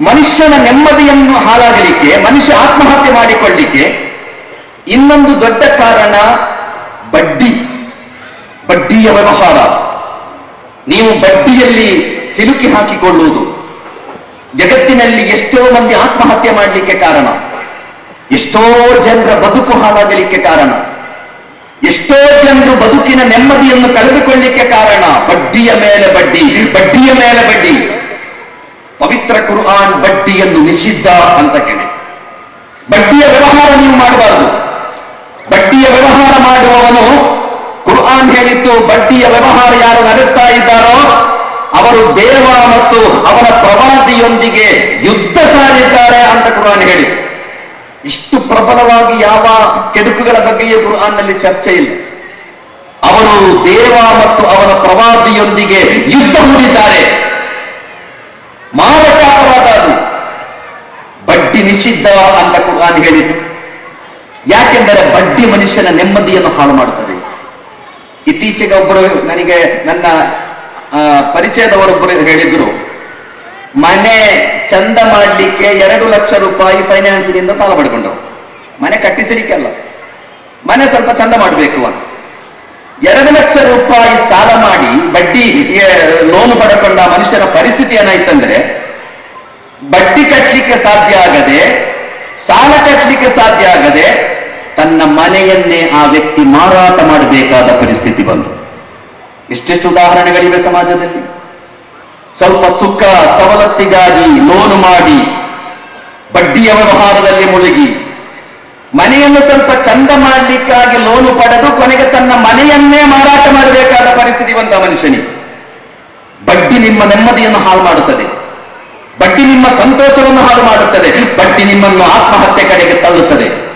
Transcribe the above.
ಮನುಷ್ಯನ ನೆಮ್ಮದಿಯನ್ನು ಹಾಳಾಗಲಿಕ್ಕೆ, ಮನುಷ್ಯ ಆತ್ಮಹತ್ಯೆ ಮಾಡಿಕೊಳ್ಳಿಕ್ಕೆ ಇನ್ನೊಂದು ದೊಡ್ಡ ಕಾರಣ ಬಡ್ಡಿ. ಬಡ್ಡಿಯ ವ್ಯವಹಾರ. ನೀವು ಬಡ್ಡಿಯಲ್ಲಿ ಸಿಲುಕಿ ಹಾಕಿಕೊಳ್ಳುವುದು. ಜಗತ್ತಿನಲ್ಲಿ ಎಷ್ಟೋ ಮಂದಿ ಆತ್ಮಹತ್ಯೆ ಮಾಡಲಿಕ್ಕೆ ಕಾರಣ. ಎಷ್ಟೋ ಜನರ ಬದುಕು ಹಾಳಾಗಲಿಕ್ಕೆ ಕಾರಣ. ಎಷ್ಟೋ ಜನರು ಬದುಕಿನ ನೆಮ್ಮದಿಯನ್ನು ಕಳೆದುಕೊಳ್ಳಿಕ್ಕೆ ಕಾರಣ. ಬಡ್ಡಿಯ ಮೇಲೆ ಬಡ್ಡಿ, ಬಡ್ಡಿಯ ಮೇಲೆ ಪವಿತ್ರ ಕುರ್ಆನ್ ಬಡ್ಡಿಯನ್ನು ನಿಷಿದ್ಧ ಅಂತ ಕೇಳಿ. ಬಡ್ಡಿಯ ವ್ಯವಹಾರ ನೀವು ಮಾಡಬಾರದು. ಬಡ್ಡಿಯ ವ್ಯವಹಾರ ಮಾಡುವವನು, ಕುರ್ಆನ್ ಹೇಳಿತ್ತು ಬಡ್ಡಿಯ ವ್ಯವಹಾರ ಯಾರು ನಡೆಸ್ತಾ ಇದ್ದಾರೋ, ಅವರು ದೇವ ಮತ್ತು ಅವನ ಪ್ರವಾದಿಯೊಂದಿಗೆ ಯುದ್ಧ ಸಾರಿದ್ದಾರೆ ಅಂತ ಕುರ್ಆನ್ ಹೇಳಿ. ಇಷ್ಟು ಪ್ರಬಲವಾಗಿ ಯಾವ ಕೆಡುಕುಗಳ ಬಗ್ಗೆಯೂ ನಲ್ಲಿ ಚರ್ಚೆ ಇಲ್ಲ. ಅವರು ದೇವ ಮತ್ತು ಅವನ ಪ್ರವಾದಿಯೊಂದಿಗೆ ಯುದ್ಧ ಹೂಡಿದ್ದಾರೆ. ಬಡ್ಡಿ ನಿಷಿದ್ಧ ಅಂತ ಕುರಾನ್ ಹೇಳಿತು ಯಾಕೆಂದರೆ ಬಡ್ಡಿ ಮನುಷ್ಯನ ನೆಮ್ಮದಿಯನ್ನು ಹಾಳು ಮಾಡುತ್ತದೆ. ಇತ್ತೀಚೆಗೆ ಒಬ್ಬರು ನನಗೆ ನನ್ನ ಪರಿಚಯದವರೊಬ್ಬರು ಹೇಳಿದ್ರು, ಮನೆ ಚಂದ ಮಾಡಲಿಕ್ಕೆ ಎರಡು ಲಕ್ಷ ರೂಪಾಯಿ ಫೈನಾನ್ಸ್ನಿಂದ ಸಾಲ ಪಡ್ಕೊಂಡ್ರು ಮನೆ ಕಟ್ಟಿಸಲಿಕ್ಕೆ ಅಲ್ಲ. ಮನೆ ಸ್ವಲ್ಪ ಚಂದ ಮಾಡಬೇಕು ಅಂತ. ಎರಡು ಲಕ್ಷ ರೂಪಾಯಿ ಸಾಲ ಮಾಡಿ ಬಡ್ಡಿ ಲೋನ್ ಪಡ್ಕೊಂಡ ಮನುಷ್ಯನ ಪರಿಸ್ಥಿತಿ ಏನಾಯ್ತಂದ್ರೆ ಬಡ್ಡಿ ಕಟ್ಟಲಿಕ್ಕೆ ಸಾಧ್ಯ ಆಗದೆ, ಸಾಲ ಕಟ್ಟಲಿಕ್ಕೆ ಸಾಧ್ಯ ಆಗದೆ ತನ್ನ ಮನೆಯನ್ನೇ ಆ ವ್ಯಕ್ತಿ ಮಾರಾಟ ಮಾಡಬೇಕಾದ ಪರಿಸ್ಥಿತಿ ಬಂತು. ಇಷ್ಟೆಷ್ಟು ಉದಾಹರಣೆಗಳಿವೆ ಸಮಾಜದಲ್ಲಿ. ಸ್ವಲ್ಪ ಸುಖ, ಸವಲತ್ತಿಗಾಗಿ ಲೋನು ಮಾಡಿ, ಬಡ್ಡಿಯ ವ್ಯವಹಾರದಲ್ಲಿ ಮುಳುಗಿ, ಮನೆಯನ್ನು ಸ್ವಲ್ಪ ಚಂದ ಮಾಡಲಿಕ್ಕಾಗಿ ಲೋನು ಪಡೆದು ಕೊನೆಗೆ ತನ್ನ ಮನೆಯನ್ನೇ ಮಾರಾಟ ಮಾಡಬೇಕಾದ ಪರಿಸ್ಥಿತಿ ಬಂದ ಮನುಷ್ಯನಿಗೆ. ಬಡ್ಡಿ ನಿಮ್ಮ ನೆಮ್ಮದಿಯನ್ನು ಹಾಳು ಮಾಡುತ್ತದೆ. ಬಟ್ಟಿ ನಿಮ್ಮ ಸಂತೋಷವನ್ನು ಹಾಳು ಮಾಡುತ್ತದೆ. ಬಟ್ಟಿ ನಿಮ್ಮನ್ನು ಆತ್ಮಹತ್ಯೆ ಕಡೆಗೆ ತಳ್ಳುತ್ತದೆ.